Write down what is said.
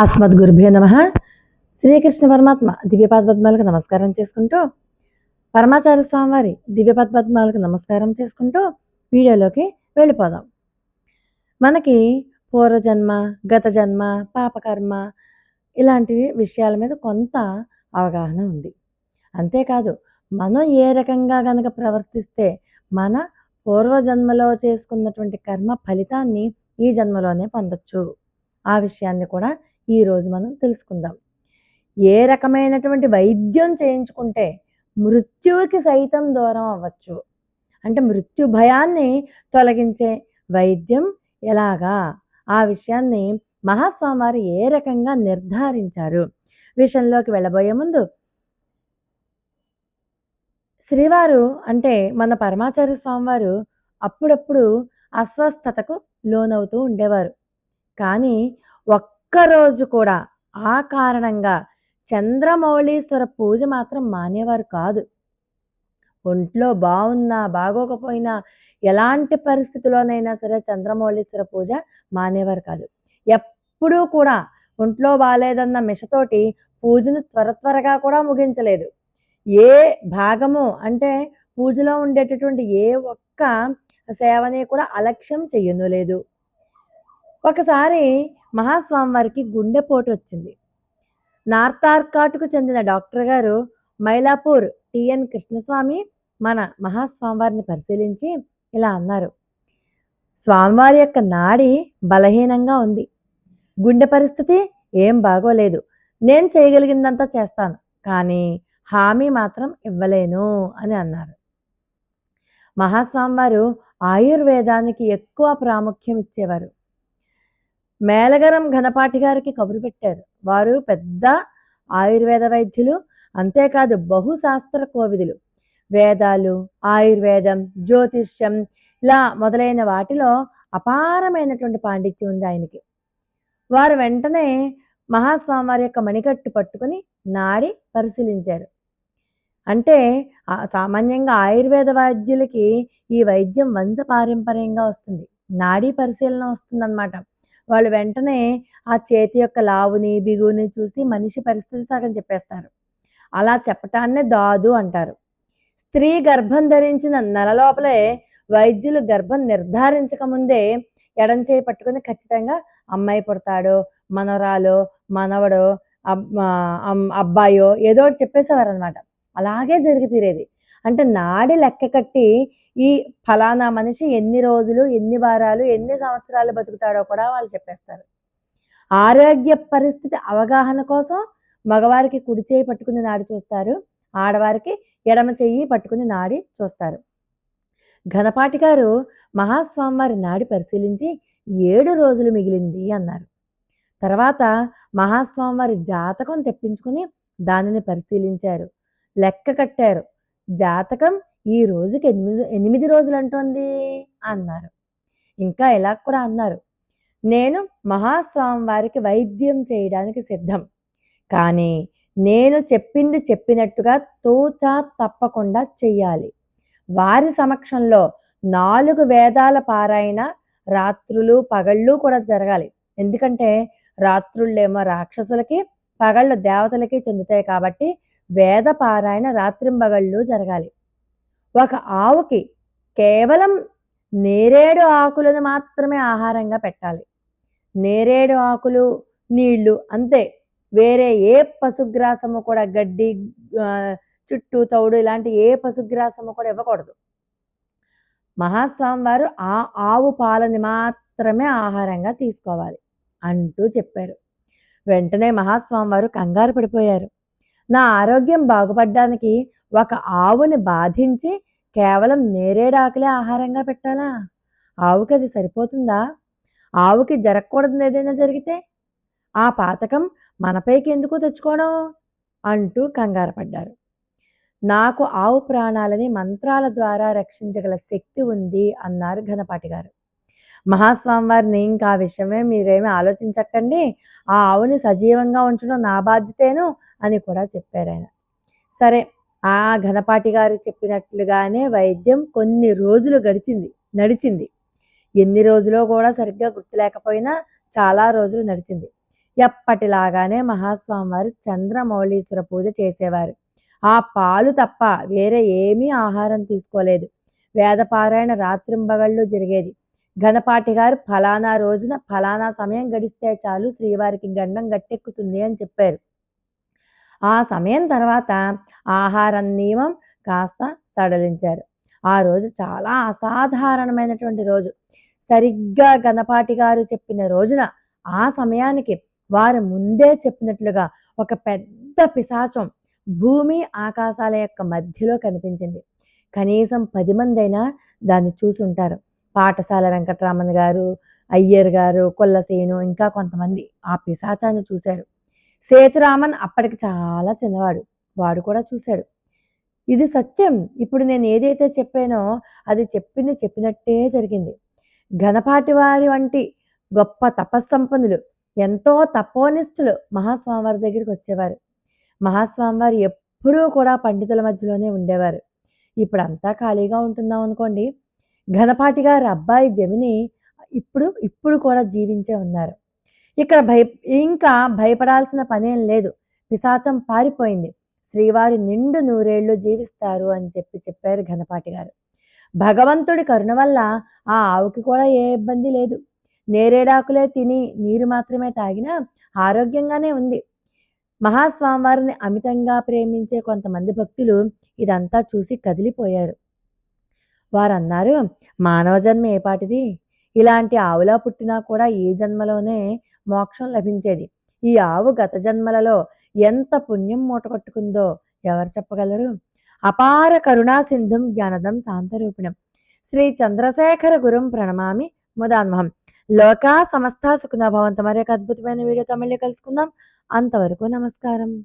అస్మద్ గురుభ్యో నమ. శ్రీకృష్ణ పరమాత్మ దివ్యపాద పద్మాలకు నమస్కారం చేసుకుంటూ పరమాచార్య స్వామివారి దివ్యపాద పద్మాలకు నమస్కారం చేసుకుంటూ వీడియోలోకి వెళ్ళిపోదాం. మనకి పూర్వజన్మ గత జన్మ పాపకర్మ ఇలాంటి విషయాల మీద కొంత అవగాహన ఉంది. అంతేకాదు మనం ఏ రకంగా గనక ప్రవర్తిస్తే మన పూర్వజన్మలో చేసుకున్నటువంటి కర్మ ఫలితాన్ని ఈ జన్మలోనే పొందొచ్చు. ఆ విషయాన్ని కూడా ఈరోజు మనం తెలుసుకుందాం. ఏ రకమైనటువంటి వైద్యం చేయించుకుంటే మృత్యువుకి సైతం దూరం అవ్వచ్చు? అంటే మృత్యు భయాన్ని తొలగించే వైద్యం ఎలాగా? ఆ విషయాన్ని మహాస్వామివారు ఏ రకంగా నిర్ధారించారు? విషయంలోకి వెళ్ళబోయే ముందు శ్రీవారు అంటే మన పరమాచార్య స్వామివారు అప్పుడప్పుడు అస్వస్థతకు లోనవుతూ ఉండేవారు. కానీ ఒక్కరోజు కూడా ఆ కారణంగా చంద్రమౌళీశ్వర పూజ మాత్రం మానేవారు కాదు. ఒంట్లో బాగున్నా బాగోకపోయినా ఎలాంటి పరిస్థితిలోనైనా సరే చంద్రమౌళీశ్వర పూజ మానేవారు కాదు. ఎప్పుడూ కూడా ఒంట్లో బాగాలేదన్న మిషతోటి పూజను త్వర త్వరగా కూడా ముగించలేదు. ఏ భాగము అంటే పూజలో ఉండేటటువంటి ఏ ఒక్క సేవని కూడా అలక్ష్యం చెయ్యను లేదు. ఒకసారి మహాస్వామి వారికి గుండెపోటు వచ్చింది నార్తార్కాటుకు చెందిన డాక్టర్ గారు మైలాపూర్ టిఎన్ కృష్ణస్వామి మన మహాస్వామివారిని పరిశీలించి ఇలా అన్నారు. స్వామివారి యొక్క నాడి బలహీనంగా ఉంది. గుండె పరిస్థితి ఏం బాగోలేదు. నేను చేయగలిగిందంతా చేస్తాను. కానీ హామీ మాత్రం ఇవ్వలేను అని అన్నారు. మహాస్వామివారు ఆయుర్వేదానికి ఎక్కువ ప్రాముఖ్యం ఇచ్చేవారు. మేలగరం ఘనపాటి గారికి కబురు పెట్టారు. వారు పెద్ద ఆయుర్వేద వైద్యులు అంతేకాదు బహుశాస్త్ర కోవిదులు. వేదాలు ఆయుర్వేదం జ్యోతిష్యం ఇలా మొదలైన వాటిలో అపారమైనటువంటి పాండిత్యం ఉంది ఆయనకి. వారు వెంటనే మహాస్వామి వారి యొక్క మణికట్టు పట్టుకుని నాడి పరిశీలించారు. అంటే సామాన్యంగా ఆయుర్వేద వైద్యులకి ఈ వైద్యం వంశపారంపర్యంగా వస్తుంది. నాడీ పరిశీలన వస్తుందన్నమాట. వాళ్ళు వెంటనే ఆ చేతి యొక్క లావుని బిగుని చూసి మనిషి పరిస్థితి సగం చెప్పేస్తారు. అలా చెప్పటాన్నే దాదు అంటారు. స్త్రీ గర్భం ధరించిన నెల లోపలే వైద్యులు గర్భం నిర్ధారించక ముందే ఎడం చేయి పట్టుకుని ఖచ్చితంగా అమ్మాయి పుడతాడో మనవరాలో మనవడో అబ్- అమ్- అబ్బాయో ఏదో ఒకటి చెప్పేసేవారు అనమాట అలాగే జరిగి తీరేది. అంటే నాడి లెక్క కట్టి ఈ ఫలానా మనిషి ఎన్ని రోజులు ఎన్ని వారాలు ఎన్ని సంవత్సరాలు బతుకుతాడో కూడా వాళ్ళు చెప్పేస్తారు. ఆరోగ్య పరిస్థితి అవగాహన కోసం మగవారికి కుడి చేయి పట్టుకుని నాడి చూస్తారు. ఆడవారికి ఎడమ చెయ్యి పట్టుకుని నాడి చూస్తారు. ఘనపాటి గారు మహాస్వామివారి నాడి పరిశీలించి ఏడు రోజులు మిగిలింది అన్నారు. తర్వాత మహాస్వామివారి జాతకం తెప్పించుకుని దానిని పరిశీలించారు. లెక్క కట్టారు. జాతకం ఈ రోజుకి ఎనిమిది ఎనిమిది రోజులు అంటోంది అన్నారు. ఇంకా ఇలా కూడా అన్నారు. నేను మహాస్వామి వారికి వైద్యం చేయడానికి సిద్ధం. కానీ నేను చెప్పింది చెప్పినట్టుగా తోచా తప్పకుండా చెయ్యాలి. వారి సమక్షంలో నాలుగు వేదాల పారాయణ రాత్రులు పగళ్ళు కూడా జరగాలి. ఎందుకంటే రాత్రుళ్ళేమో రాక్షసులకి పగళ్ళు దేవతలకి చెందుతాయి కాబట్టి వేద పారాయణ రాత్రింబగళ్ళు జరగాలి. ఒక ఆవుకి కేవలం నేరేడు ఆకులను మాత్రమే ఆహారంగా పెట్టాలి. నేరేడు ఆకులు నీళ్ళు అంతే. వేరే ఏ పశుగ్రాసము కూడా గడ్డి చుట్టూ తౌడు ఇలాంటి ఏ పశుగ్రాసము కూడా ఇవ్వకూడదు. మహాస్వామి వారు ఆ ఆవు పాలని మాత్రమే ఆహారంగా తీసుకోవాలి అంటూ చెప్పారు. వెంటనే మహాస్వామి వారు కంగారు పడిపోయారు. నా ఆరోగ్యం బాగుపడడానికి ఒక ఆవుని బాధించి కేవలం నేరేడాకులే ఆహారంగా పెట్టాలా? ఆవుకి అది సరిపోతుందా? ఆవుకి జరగకూడదు ఏదైనా జరిగితే? ఆ పాతకం మనపైకి ఎందుకు తెచ్చుకోవడం? అంటూ కంగారు పడ్డారు. నాకు ఆవు ప్రాణాలని మంత్రాల ద్వారా రక్షించగల శక్తి ఉంది అన్నారు ఘనపాటి గారు. మహాస్వామి వారిని ఇంకా ఆ విషయమే మీరేమీ ఆలోచించకండి. ఆ ఆవుని సజీవంగా ఉంచడం నా బాధ్యతేను. అని కూడా చెప్పారు ఆయన. సరే ఆ ఘనపాటి గారు చెప్పినట్లుగానే వైద్యం కొన్ని రోజులు గడిచింది నడిచింది. ఎన్ని రోజులో కూడా సరిగ్గా గుర్తులేకపోయినా చాలా రోజులు నడిచింది. ఎప్పటిలాగానే మహాస్వామివారు చంద్రమౌళీశ్వర పూజ చేసేవారు. ఆ పాలు తప్ప వేరే ఏమీ ఆహారం తీసుకోలేదు. వేదపారాయణ రాత్రింబగళ్ళు జరిగేది. ఘనపాటి గారు ఫలానా రోజున ఫలానా సమయం గడిస్తే చాలు శ్రీవారికి గండం గట్టెక్కుతుంది అని చెప్పారు. ఆ సమయం తర్వాత ఆహారం నియమం కాస్త సడలించారు. ఆ రోజు చాలా అసాధారణమైనటువంటి రోజు. సరిగ్గా గణపాటి గారు చెప్పిన రోజున ఆ సమయానికి వారు ముందే చెప్పినట్లుగా ఒక పెద్ద పిశాచం భూమి ఆకాశాల యొక్క మధ్యలో కనిపించింది. కనీసం పది మంది అయినా దాన్ని చూసుంటారు. పాఠశాల వెంకటరామన్ గారు అయ్యర్ గారు కొల్లసేను ఇంకా కొంతమంది ఆ పిశాచాన్ని చూశారు. సేతురామన్ అప్పటికి చాలా చిన్నవాడు. వాడు కూడా చూశాడు. ఇది సత్యం. ఇప్పుడు నేను ఏదైతే చెప్పానో అది చెప్పింది చెప్పినట్టే జరిగింది. ఘనపాటి వారి వంటి గొప్ప తపస్సంపన్నులు ఎంతో తపోనిష్ఠులు మహాస్వామివారి దగ్గరికి వచ్చేవారు. మహాస్వామివారు ఎప్పుడూ కూడా పండితుల మధ్యలోనే ఉండేవారు. ఇప్పుడు అంతా ఖాళీగా ఉంటున్నాం అనుకోండి. ఘనపాటి గారి అబ్బాయి జమిని ఇప్పుడు ఇప్పుడు కూడా జీవించే ఉన్నారు. ఇక్కడ భయ ఇంకా భయపడాల్సిన పనేం లేదు. పిశాచం పారిపోయింది. శ్రీవారి నిండు నూరేళ్ళు జీవిస్తారు అని చెప్పి చెప్పారు ఘనపాటి గారు. భగవంతుడి కరుణ వల్ల ఆ ఆవుకి కూడా ఏ ఇబ్బంది లేదు. నేరేడాకులే తిని నీరు మాత్రమే తాగినా ఆరోగ్యంగానే ఉంది. మహాస్వామివారిని అమితంగా ప్రేమించే కొంతమంది భక్తులు ఇదంతా చూసి కదిలిపోయారు. వారన్నారు మానవ జన్మ ఏపాటిది ఇలాంటి ఆవులా పుట్టినా కూడా ఈ జన్మలోనే మోక్షం లభించేది. ఈ ఆవు గత జన్మలలో ఎంత పుణ్యం మూటగొట్టుకుందో ఎవరు చెప్పగలరు? అపార కరుణా సింధుం జ్ఞానదం శాంతరూపిణం. శ్రీ చంద్రశేఖర గురుం ప్రణమామి ముదాన్మహం. లోకా సమస్త సుఖనభవంతం మరి ఒక అద్భుతమైన వీడియోతో మళ్ళీ కలుసుకుందాం. అంతవరకు నమస్కారం.